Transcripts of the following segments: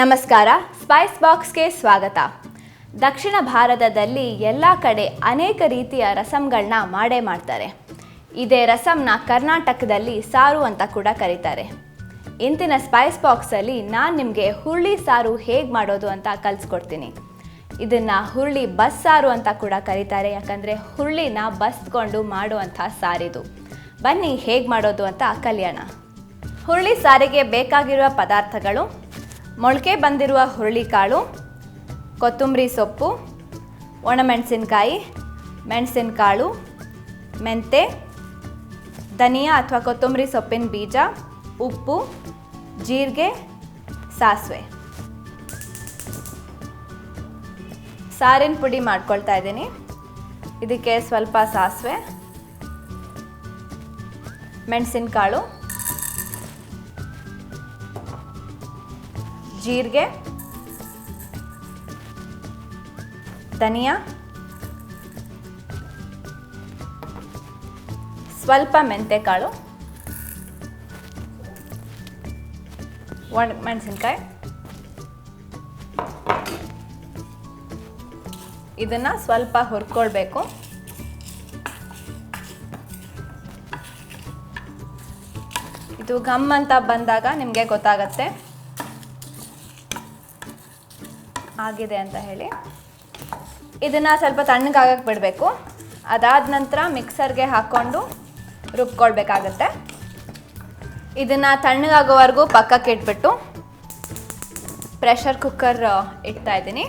ನಮಸ್ಕಾರ ಸ್ಪೈಸ್ ಬಾಕ್ಸ್ಗೆ ಸ್ವಾಗತ. ದಕ್ಷಿಣ ಭಾರತದಲ್ಲಿ ಎಲ್ಲ ಕಡೆ ಅನೇಕ ರೀತಿಯ ರಸಂಗಳನ್ನ ಮಾಡೇ ಮಾಡ್ತಾರೆ. ಇದೇ ರಸಂನ ಕರ್ನಾಟಕದಲ್ಲಿ ಸಾರು ಅಂತ ಕೂಡ ಕರೀತಾರೆ. ಇಂತಿನ ಸ್ಪೈಸ್ ಬಾಕ್ಸಲ್ಲಿ ನಾನು ನಿಮಗೆ ಹುರುಳಿ ಸಾರು ಹೇಗೆ ಮಾಡೋದು ಅಂತ ಕಲಿಸ್ಕೊಡ್ತೀನಿ. ಇದನ್ನು ಹುರುಳಿ ಬಸ್ಸಾರು ಅಂತ ಕೂಡ ಕರೀತಾರೆ, ಯಾಕಂದರೆ ಹುರುಳಿನ ಬಸ್ಕೊಂಡು ಮಾಡುವಂಥ ಸಾರಿದು. ಬನ್ನಿ ಹೇಗೆ ಮಾಡೋದು ಅಂತ ಕಲಿಯೋಣ. ಹುರುಳಿ ಸಾರಿಗೆ ಬೇಕಾಗಿರುವ ಪದಾರ್ಥಗಳು ಮೊಳಕೆ ಬಂದಿರುವ ಹುರುಳಿಕಾಳು ಕೊತ್ತಂಬರಿ ಸೊಪ್ಪು, ಒಣಮೆಣಸಿನ್ಕಾಯಿ, ಮೆಣಸಿನಕಾಳು, ಮೆಂತೆ, ಧನಿಯಾ ಅಥವಾ ಕೊತ್ತಂಬರಿ ಸೊಪ್ಪಿನ ಬೀಜ, ಉಪ್ಪು, ಜೀರಿಗೆ, ಸಾಸಿವೆ. ಸಾರಿನ ಪುಡಿ ಮಾಡ್ಕೊಳ್ತಾ ಇದ್ದೀನಿ. ಇದಕ್ಕೆ ಸ್ವಲ್ಪ ಸಾಸಿವೆ, ಮೆಣಸಿನಕಾಳು ಜೀರಿಗೆ, ಧನಿಯಾ, ಸ್ವಲ್ಪ ಮೆಂತೆಕಾಳು, ಒಣ ಮೆಣಸಿನ್ಕಾಯಿ. ಇದನ್ನು ಸ್ವಲ್ಪ ಹುರ್ಕೊಳ್ಬೇಕು. ಇದು ಘಮ್ ಅಂತ ಬಂದಾಗ ನಿಮಗೆ ಗೊತ್ತಾಗತ್ತೆ. ಆಗಿದೆ ಅಂತ ಹೇಳಿ. ಇದನ್ನು ಸ್ವಲ್ಪ ತಣ್ಣಗಾಗಕ್ಕೆ ಬಿಡಬೇಕು. ಅದಾದ ನಂತರ ಮಿಕ್ಸರ್ಗೆ ಹಾಕ್ಕೊಂಡು ರುಬ್ಕೊಳ್ಬೇಕಾಗತ್ತೆ. ಇದನ್ನು ತಣ್ಣಗಾಗೋವರೆಗೂ ಪಕ್ಕಕ್ಕೆ ಇಟ್ಬಿಟ್ಟು ಪ್ರೆಷರ್ ಕುಕ್ಕರ್ ಇಡ್ತಾ ಇದ್ದೀನಿ.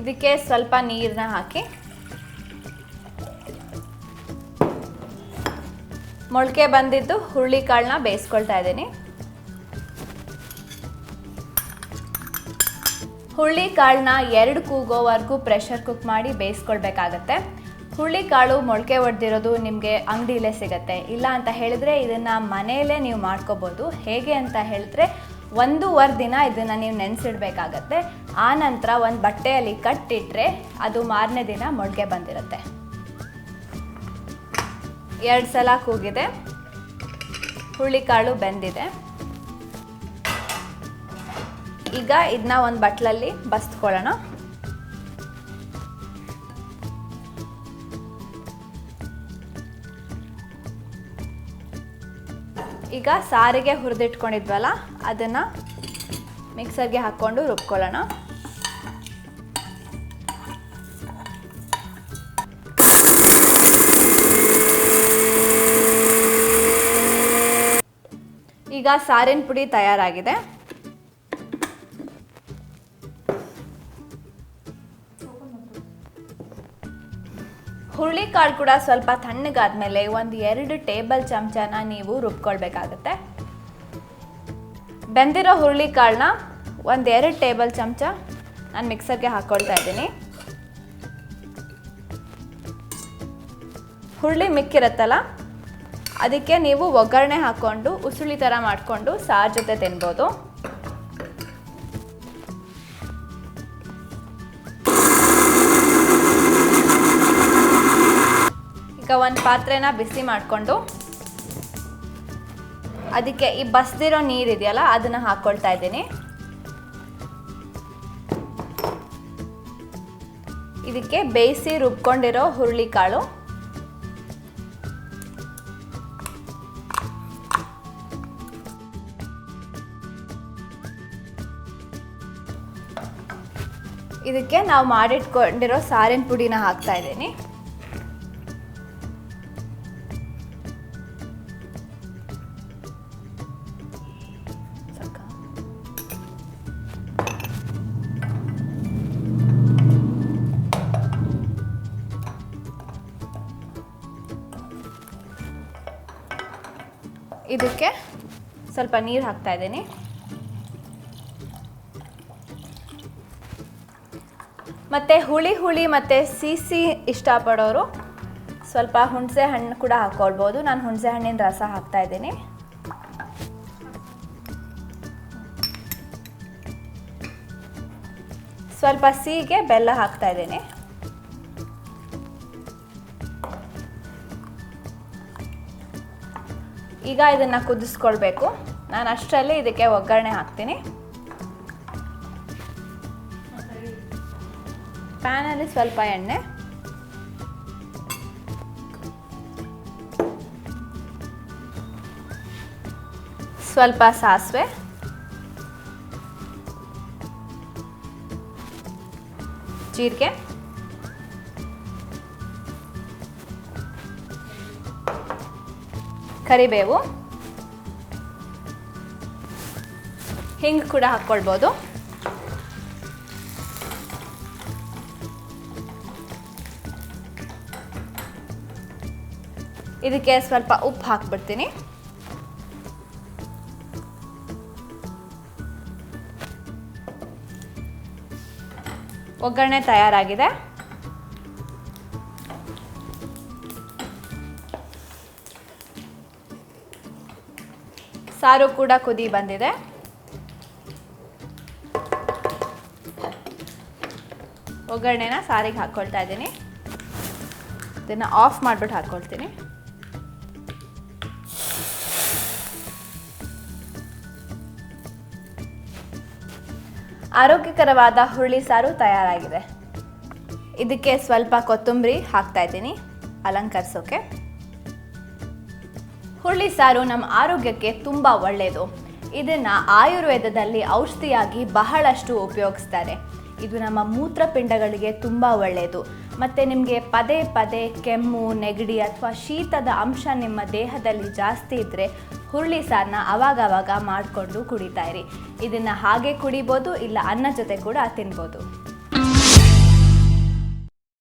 ಇದಕ್ಕೆ ಸ್ವಲ್ಪ ನೀರನ್ನ ಹಾಕಿ. ಮೊಳಕೆ ಬಂದಿದ್ದು ಹುರುಳಿಕಾಳನ್ನ ಬೇಯಿಸ್ಕೊಳ್ತಾ ಇದ್ದೀನಿ. ಹುರುಳಿ ಕಾಳನ್ನ ಎರಡು ಕೂಗೋವರೆಗೂ ಪ್ರೆಷರ್ ಕುಕ್ ಮಾಡಿ ಬೇಯಿಸ್ಕೊಳ್ಬೇಕಾಗತ್ತೆ. ಹುರುಳಿ ಕಾಳು ಮೊಳಕೆ ಒಡೆದಿರೋದು ನಿಮಗೆ ಅಂಗಡಿಲೇ ಸಿಗುತ್ತೆ. ಇಲ್ಲ ಅಂತ ಹೇಳಿದ್ರೆ ಇದನ್ನು ಮನೆಯಲ್ಲೇ ನೀವು ಮಾಡ್ಕೋಬೋದು. ಹೇಗೆ ಅಂತ ಹೇಳಿದ್ರೆ ಒಂದೂವರೆ ದಿನ ಇದನ್ನು ನೀವು ನೆನೆಸಿಡ್ಬೇಕಾಗತ್ತೆ. ಆ ನಂತರ ಒಂದು ಬಟ್ಟೆಯಲ್ಲಿ ಕಟ್ಟಿಟ್ಟರೆ ಅದು ಮಾರನೇ ದಿನ ಮೊಳಕೆ ಬಂದಿರುತ್ತೆ. ಎರಡು ಸಲ ಕೂಗಿದೆ. ಹುರುಳಿಕಾಳು ಬೆಂದಿದೆ. ಈಗ ಇದನ್ನ ಒಂದು ಬಟ್ಲಲ್ಲಿ ಬಸ್ತ್ಕೊಳ್ಳೋಣ ಈಗ ಸಾರಿಗೆ ಹುರಿದಿಟ್ಕೊಂಡಿದ್ವಲ್ಲ, ಅದನ್ನು ಮಿಕ್ಸರ್ಗೆ ಹಾಕ್ಕೊಂಡು ರುಬ್ಕೊಳ್ಳೋಣ ಈಗ ಸಾರಿನ ಪುಡಿ ತಯಾರಾಗಿದೆ. ಹುರುಳಿಕಾಳು ಕೂಡ ಸ್ವಲ್ಪ ತಣ್ಣಗಾದ್ಮೇಲೆ ಒಂದು ಎರಡು ಟೇಬಲ್ ಚಮಚನ ನೀವು ರುಬ್ಕೊಳ್ಬೇಕಾಗತ್ತೆ. ಬೆಂದಿರೋ ಹುರುಳಿಕಾಳನ್ನ ಒಂದು ಎರಡು ಟೇಬಲ್ ಚಮಚ ನಾನು ಮಿಕ್ಸರ್ಗೆ ಹಾಕ್ಕೊಳ್ತಾ ಇದ್ದೀನಿ. ಹುರುಳಿ ಮಿಕ್ಕಿರುತ್ತಲ್ಲ, ಅದಕ್ಕೆ ನೀವು ಒಗ್ಗರಣೆ ಹಾಕ್ಕೊಂಡು, ಉಸುಳಿ ಥರ ಮಾಡಿಕೊಂಡು, ಸಾರ್ ಜೊತೆ ತಿನ್ಬೋದು. ಒಂದು ಪಾತ್ರೆನ ಬಿಸಿ ಮಾಡಿಕೊಂಡು ಅದಕ್ಕೆ ಈ ಬಸ್ದಿರೋ ನೀರಿದೆಯಲ್ಲ ಅದನ್ನು ಹಾಕ್ಕೊಳ್ತಾ ಇದ್ದೀನಿ. ಇದಕ್ಕೆ ಬೇಯಿಸಿ ರುಬ್ಕೊಂಡಿರೋ ಹುರುಳಿಕಾಳು ಇದಕ್ಕೆ ನಾವು ಮಾಡಿಟ್ಕೊಂಡಿರೋ ಸಾರಿನ ಪುಡಿನ ಹಾಕ್ತಾ ಇದ್ದೀನಿ. ಇದಕ್ಕೆ ಸ್ವಲ್ಪ ನೀರು ಹಾಕ್ತಾ ಇದ್ದೀನಿ. ಮತ್ತು ಹುಳಿ ಹುಳಿ ಮತ್ತು ಸಿಸಿ ಇಷ್ಟಪಡೋರು ಸ್ವಲ್ಪ ಹುಣಸೆ ಹಣ್ಣು ಕೂಡ ಹಾಕ್ಕೊಳ್ಬೋದು ನಾನು ಹುಣಸೆ ಹಣ್ಣಿನ ರಸ ಹಾಕ್ತಾ ಇದ್ದೀನಿ. ಸ್ವಲ್ಪ ಸಿಹಿಗೆ ಬೆಲ್ಲ ಹಾಕ್ತಾ ಇದ್ದೀನಿ. ಈಗ ಇದನ್ನು ಕುದಿಸ್ಕೊಳ್ಬೇಕು. ನಾನು ಅಷ್ಟರಲ್ಲಿ ಇದಕ್ಕೆ ಒಗ್ಗರಣೆ ಹಾಕ್ತೀನಿ. ಪ್ಯಾನಲ್ಲಿ ಸ್ವಲ್ಪ ಎಣ್ಣೆ. ಸ್ವಲ್ಪ ಸಾಸಿವೆ. ಜೀರಿಗೆ. ಕರಿಬೇವು. ಹಿಂಗೆ ಕೂಡ ಹಾಕ್ಕೊಳ್ಬೋದು ಇದಕ್ಕೆ ಸ್ವಲ್ಪ ಉಪ್ಪು ಹಾಕ್ಬಿಡ್ತೀನಿ. ಒಗ್ಗರಣೆ ತಯಾರಾಗಿದೆ. ಸಾರು ಕೂಡ ಕುದಿ ಬಂದಿದೆ. ಒಗ್ಗರಣೆನ ಸಾರಿಗೆ ಹಾಕ್ಕೊಳ್ತಾ ಇದ್ದೀನಿ. ಇದನ್ನು ಆಫ್ ಮಾಡಿಬಿಟ್ಟು ಹಾಕ್ಕೊಳ್ತೀನಿ ಆರೋಗ್ಯಕರವಾದ ಹುರುಳಿ ಸಾರು ತಯಾರಾಗಿದೆ. ಇದಕ್ಕೆ ಸ್ವಲ್ಪ ಕೊತ್ತಂಬರಿ ಹಾಕ್ತಾ ಇದ್ದೀನಿ. ಅಲಂಕರಿಸೋಕೆ. ಹುರುಳಿ ಸಾರು ನಮ್ಮ ಆರೋಗ್ಯಕ್ಕೆ ತುಂಬ ಒಳ್ಳೆಯದು ಇದನ್ನು ಆಯುರ್ವೇದದಲ್ಲಿ ಔಷಧಿಯಾಗಿ ಬಹಳಷ್ಟು ಉಪಯೋಗಿಸ್ತಾರೆ. ಇದು ನಮ್ಮ ಮೂತ್ರಪಿಂಡಗಳಿಗೆ ತುಂಬ ಒಳ್ಳೆಯದು ಮತ್ತು ನಿಮಗೆ ಪದೇ ಪದೇ ಕೆಮ್ಮು, ನೆಗಡಿ ಅಥವಾ ಶೀತದ ಅಂಶ ನಿಮ್ಮ ದೇಹದಲ್ಲಿ ಜಾಸ್ತಿ ಇದ್ದರೆ ಹುರುಳಿ ಸಾರನ್ನ ಅವಾಗವಾಗ ಮಾಡಿಕೊಂಡು ಕುಡಿತಾ ಇರಿ. ಇದನ್ನು ಹಾಗೆ ಕುಡಿಬೋದು, ಇಲ್ಲ ಅನ್ನ ಜೊತೆ ಕೂಡ ತಿನ್ಬೋದು.